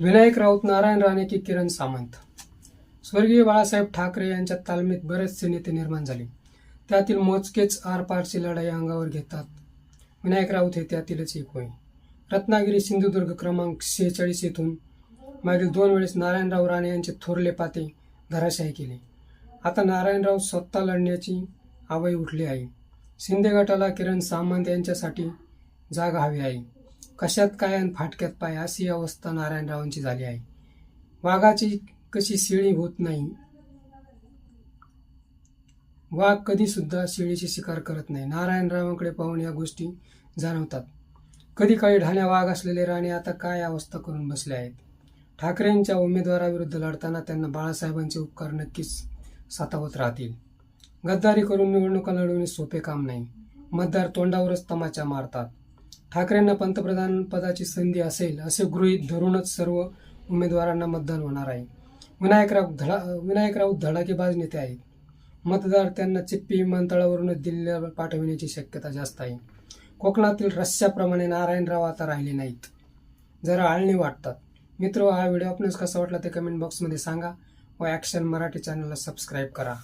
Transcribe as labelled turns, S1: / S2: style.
S1: विनायक राऊत नारायण राणे की किरण सामंत. स्वर्गीय बाळासाहेब ठाकरे यांच्या तालमीत बरेचसे नेते निर्माण झाले. त्यातील मोजकेच आरपारची लढाई अंगावर घेतात. विनायक राऊत हे त्यातीलच एक होय. रत्नागिरी सिंधुदुर्ग क्रमांक शेहेचाळीस येथून मागील दोन वेळेस नारायणराव राणे यांचे थोरले पाते धराशायी केले. आता नारायणराव स्वतः लढण्याची आवई उठली आहे. शिंदे गटाला किरण सामंत यांच्यासाठी जागा हवी आहे. कशात काय आणि फाटक्यात पाय? अशी अवस्था नारायणरावांची झाली आहे. वाघाची कशी शिळी होत नाही. वाघ कधी सुद्धा शिकार करत नाही. नारायणरावांकडे पाहून या गोष्टी जाणवतात. कधी काळी ढाण्या वाघ असलेले राणे आता काय अवस्था करून बसले आहेत? ठाकरेंच्या उमेदवाराविरुद्ध लढताना त्यांना बाळासाहेबांचे उपकार नक्कीच सातावत राहतील. गद्दारी करून निवडणुका लढवणे सोपे काम नाही. मतदार तोंडावरच तमाचा मारतात. ठाकरेंना पंतप्रधान पदाची संधी असेल असे गृहीत धरूनच सर्व उमेदवारांना मतदान होणार आहे. विनायकराव धडा विनायकराव धडाकेबाज नेते आहेत. मतदार त्यांना चिप्पी विमानतळावरूनच दिल्लीला पाठविण्याची शक्यता जास्त आहे. कोकणातील रस्स्याप्रमाणे नारायणराव आता राहिले नाहीत. जरा आळणी वाटतात. मित्र हा व्हिडिओ आपणास कसा वाटला ते कमेंट बॉक्समध्ये सांगा व ॲक्शन मराठी चॅनलला सबस्क्राईब करा.